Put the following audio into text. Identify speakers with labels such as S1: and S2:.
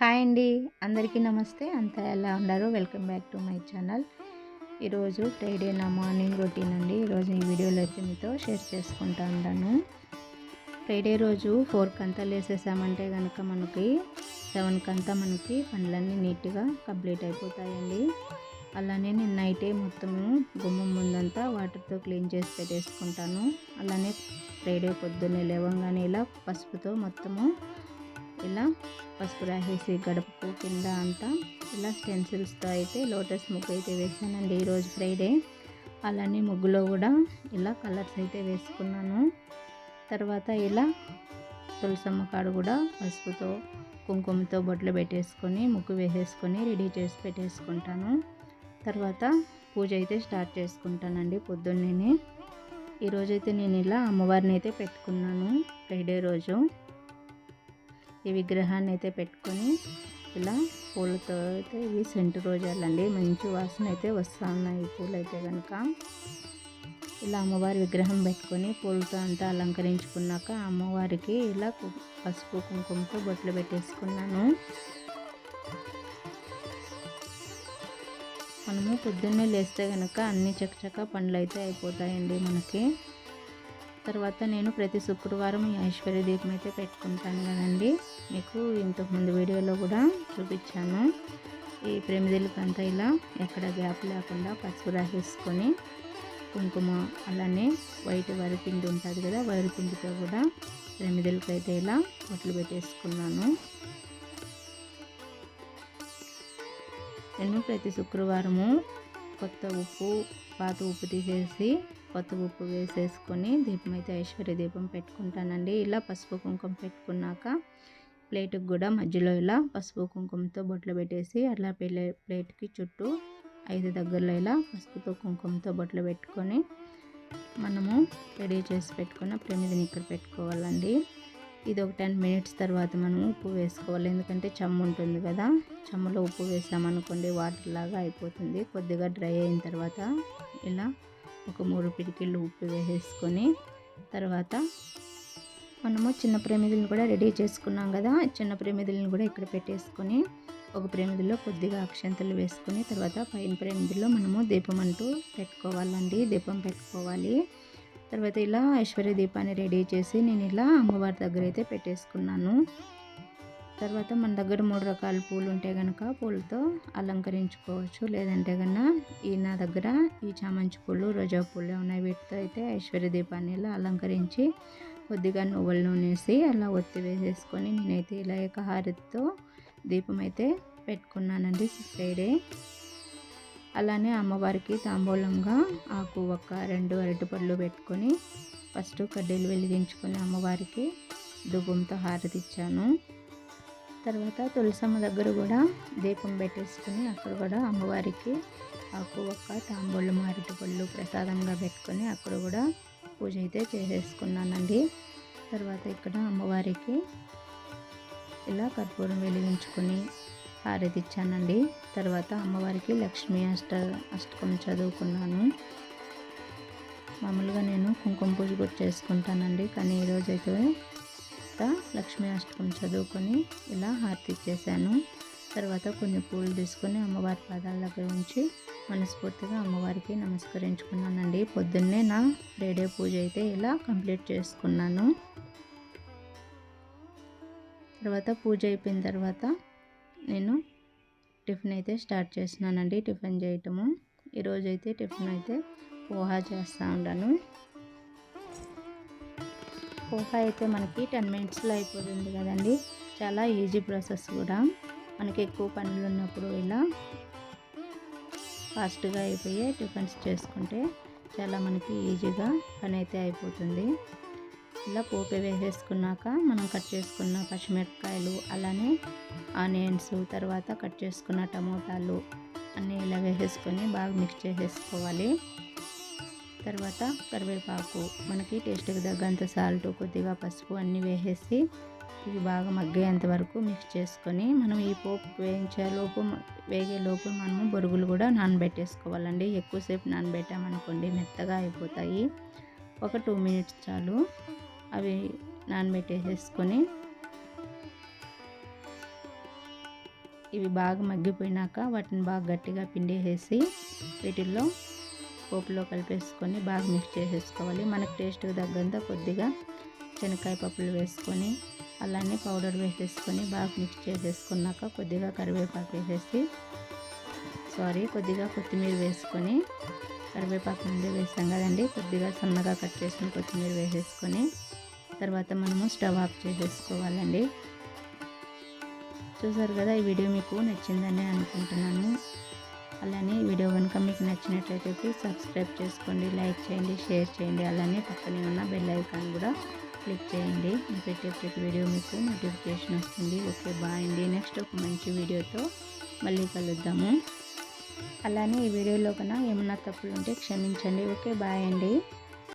S1: Hi అండి. అందరికీ నమస్తే. అంతా ఎలా ఉన్నారు? Welcome back to my channel. ఈరోజు ఫ్రైడే నా మార్నింగ్ రొటీన్ అండి. ఈరోజు ఈ వీడియోలో అయితే మీతో షేర్ చేసుకుంటా ఉంటాను. ఫ్రైడే రోజు ఫోర్కి అంతా లేసేసామంటే కనుక మనకి సెవెన్కి అంతా మనకి పనులన్నీ నీట్గా కంప్లీట్ అయిపోతాయండి. అలానే నేను నైటే మొత్తము గుమ్మం ముందంతా వాటర్తో క్లీన్ చేసి పెట్టేసుకుంటాను. అలానే ఫ్రైడే పొద్దున్నే లేవంగానే ఇలా పసుపుతో మొత్తము ఇలా పసుపు రాసేసి గడపకు కింద అంతా ఇలా స్టెన్సిల్స్తో అయితే లోటస్ ముగ్గు అయితే వేసానండి ఈరోజు ఫ్రైడే. అలానే ముగ్గులో కూడా ఇలా కలర్స్ అయితే వేసుకున్నాను. తర్వాత ఇలా తులసమ్మ కాడు కూడా పసుపుతో కుంకుమతో బొట్లు పెట్టేసుకొని ముగ్గు వేసేసుకొని రెడీ చేసి పెట్టేసుకుంటాను. తర్వాత పూజ అయితే స్టార్ట్ చేసుకుంటానండి పొద్దున్నే ఈరోజైతే నేను ఇలా అమ్మవారిని అయితే పెట్టుకున్నాను ఫ్రైడే రోజు. ఈ విగ్రహాన్ని అయితే పెట్టుకొని ఇలా పూలతో అయితే ఇవి సెంటు రోజాలండి. మంచి వాసన అయితే వస్తూ ఉన్నాయి ఈ పూలు అయితే కనుక ఇలా అమ్మవారి విగ్రహం పెట్టుకొని పూలతో అంతా అలంకరించుకున్నాక అమ్మవారికి ఇలా పసుపు కుంకుమతో బొట్లు పెట్టేసుకున్నాను. మనము పొద్దున్నే లేస్తే కనుక అన్ని చకచక పండ్లు అయితే అయిపోతాయండి మనకి. తర్వాత నేను ప్రతి శుక్రవారం ఈ ఐశ్వర్య దీపం అయితే పెట్టుకుంటాను కదండి. మీకు ఇంతకుముందు వీడియోలో కూడా చూపించాను. ఈ ప్రమిదలకంతా ఇలా ఎక్కడ గ్యాప్ లేకుండా పసుపు రాసేసుకొని కుంకుమ అలానే వైట్ వరిపిండి ఉంటుంది కదా వరిపిండితో కూడా అయితే ఇలా బొట్లు పెట్టేసుకున్నాను. నేను ప్రతి శుక్రవారము కొత్త ఉప్పు పాత ఉప్పు తీసేసి పసుపు ఉప్పు వేసేసుకొని దీపం అయితే ఐశ్వర్య దీపం పెట్టుకుంటానండి. ఇలా పసుపు కుంకుమ పెట్టుకున్నాక ప్లేట్కి కూడా మధ్యలో ఇలా పసుపు కుంకుమతో బొట్లు పెట్టేసి అట్లా ప్లే ప్లేట్కి చుట్టూ ఐదు దగ్గరలో ఇలా పసుపుతో కుంకుమతో బొట్లు పెట్టుకొని మనము రెడీ చేసి పెట్టుకున్న ప్రమిదిని ఇక్కడ పెట్టుకోవాలండి. ఇది ఒక టెన్ మినిట్స్ తర్వాత మనం ఉప్పు వేసుకోవాలి. ఎందుకంటే చమ్ము ఉంటుంది కదా. చమ్ములో ఉప్పు వేసామనుకోండి వాటర్ లాగా అయిపోతుంది. కొద్దిగా డ్రై అయిన తర్వాత ఇలా ఒక మూడు పిడికిళ్ళు ఉప్పు వేసేసుకొని తర్వాత మనము చిన్న ప్రమిదులను కూడా రెడీ చేసుకున్నాం కదా. చిన్న ప్రమిదులను కూడా ఇక్కడ పెట్టేసుకొని ఒక ప్రేమిదిలో కొద్దిగా అక్షంతలు వేసుకొని తర్వాత పైన ప్రేమిదిలో మనము దీపం అంటూ పెట్టుకోవాలండి. దీపం పెట్టుకోవాలి. తర్వాత ఇలా ఐశ్వర్య దీపాన్ని రెడీ చేసి నేను ఇలా అమ్మవారి దగ్గర అయితే పెట్టేసుకున్నాను. తర్వాత మన దగ్గర మూడు రకాల పూలు ఉంటే కనుక పూలతో అలంకరించుకోవచ్చు. లేదంటే కన్నా ఈ నా దగ్గర ఈ చామంతి పూలు రోజా పూలు ఉన్నాయి. వీటితో అయితే ఐశ్వర్య దీపాన్ని ఇలా అలంకరించి కొద్దిగా నువ్వుల నూనేసి అలా ఒత్తి వేసేసుకొని నేనైతే ఇలా ఏకహారతితో దీపం అయితే పెట్టుకున్నానండి ఫ్రైడే అలానే అమ్మవారికి తాంబూలంగా ఆకు ఒక్క రెండు అరటిపళ్ళు పెట్టుకొని ఫస్ట్ కడ్డీలు వెలిగించుకొని అమ్మవారికి దుబ్బంతో హారతి ఇచ్చాను. తర్వాత తులసమ్మ దగ్గర కూడా దీపం పెట్టేసుకుని అక్కడ కూడా అమ్మవారికి ఆకు ఒక్క తాంబూళ్ళు మారటి పళ్ళు ప్రసాదంగా పెట్టుకొని అక్కడ కూడా పూజ అయితే చేసేసుకున్నానండి. తర్వాత ఇక్కడ అమ్మవారికి ఇలా కర్పూరం వెలిగించుకొని హారతిచ్చానండి తర్వాత అమ్మవారికి లక్ష్మీ అష్ట అష్టకం చదువుకున్నాను. మామూలుగా నేను కుంకుమ పూజ కూడా చేసుకుంటానండి కానీ ఈరోజు తర్వాత లక్ష్మీ అష్టకం చదువుకొని ఇలా హారతి ఇచ్చేసాను తర్వాత కొన్ని పూలు తీసుకొని అమ్మవారి పాదాల దగ్గర ఉంచి మనస్ఫూర్తిగా అమ్మవారికి నమస్కరించుకున్నానండి. పొద్దున్నే నా ఫ్రైడే పూజ అయితే ఇలా కంప్లీట్ చేసుకున్నాను. తర్వాత పూజ అయిపోయిన తర్వాత నేను టిఫిన్ అయితే స్టార్ట్ చేసినానండి టిఫిన్ చేయటము. ఈరోజైతే టిఫిన్ అయితే పోహా చేస్తూ ఉన్నాను పోహా అయితే మనకి టెన్ మినిట్స్లో అయిపోతుంది కదండి. చాలా ఈజీ ప్రాసెస్ కూడా. మనకి ఎక్కువ పనులు ఉన్నప్పుడు ఇలా ఫాస్ట్గా అయిపోయే టిఫిన్స్ చేసుకుంటే చాలా మనకి ఈజీగా పని అయితే అయిపోతుంది. ఇలా పోపు వేసేసుకున్నాక మనం కట్ చేసుకున్న పచ్చిమిరపకాయలు అలానే ఆనియన్స్ తర్వాత కట్ చేసుకున్న టమోటాలు అన్నీ ఇలా వేసేసుకొని బాగా మిక్స్ చేసేసుకోవాలి. తర్వాత కరివేపాకు. మనకి టేస్ట్కి తగ్గంత సాల్ట్ కొద్దిగా పసుపు అన్నీ వేసేసి ఇవి బాగా మగ్గేంత వరకు మిక్స్ చేసుకొని మనం ఈ పోపు వేయించే లోపు వేగే లోపు మనము బొరుగులు కూడా నానబెట్టేసుకోవాలండి. ఎక్కువసేపు నానబెట్టామనుకోండి మెత్తగా అయిపోతాయి. ఒక టూ మినిట్స్ చాలు. అవి నానబెట్టేసేసుకొని ఇవి బాగా మగ్గిపోయినాక వాటిని బాగా గట్టిగా పిండేసేసి వీటిల్లో పోపులో కలిపేసుకొని బాగా మిక్స్ చేసేసుకోవాలి. మనకు టేస్ట్కి తగ్గంత కొద్దిగా శనక్కాయ పప్పులు వేసుకొని అలానే పౌడర్ వేసేసుకొని బాగా మిక్స్ చేసేసుకున్నాక కొద్దిగా కరివేపాకు వేసేసి సారీ కొద్దిగా కొత్తిమీర వేసుకొని కరివేపాకు ముందే వేసాం కదండి కొద్దిగా సన్నగా కట్ చేసిన కొత్తిమీర వేసేసుకొని తర్వాత మనము స్టవ్ ఆఫ్ చేసేసుకోవాలండి. చూసారు కదా ఈ వీడియో మీకు నచ్చిందని అనుకుంటున్నాను. అలానే వీడియో కనుక మీకు నచ్చినట్లయితే సబ్స్క్రైబ్ చేసుకోండి లైక్ చేయండి షేర్ చేయండి. అలానే పక్కనే ఉన్న బెల్ ఐకాన్ కూడా క్లిక్ చేయండి. నేను పెట్టే ప్రతి వీడియో మీకు నోటిఫికేషన్ వస్తుంది. ఓకే బాయ్ అండి. నెక్స్ట్ ఒక మంచి వీడియోతో మళ్ళీ కలుద్దాము. అలానే ఈ వీడియోలో కన్నా ఏమన్నా తప్పులు ఉంటే క్షమించండి. ఓకే బాయ్ అండి.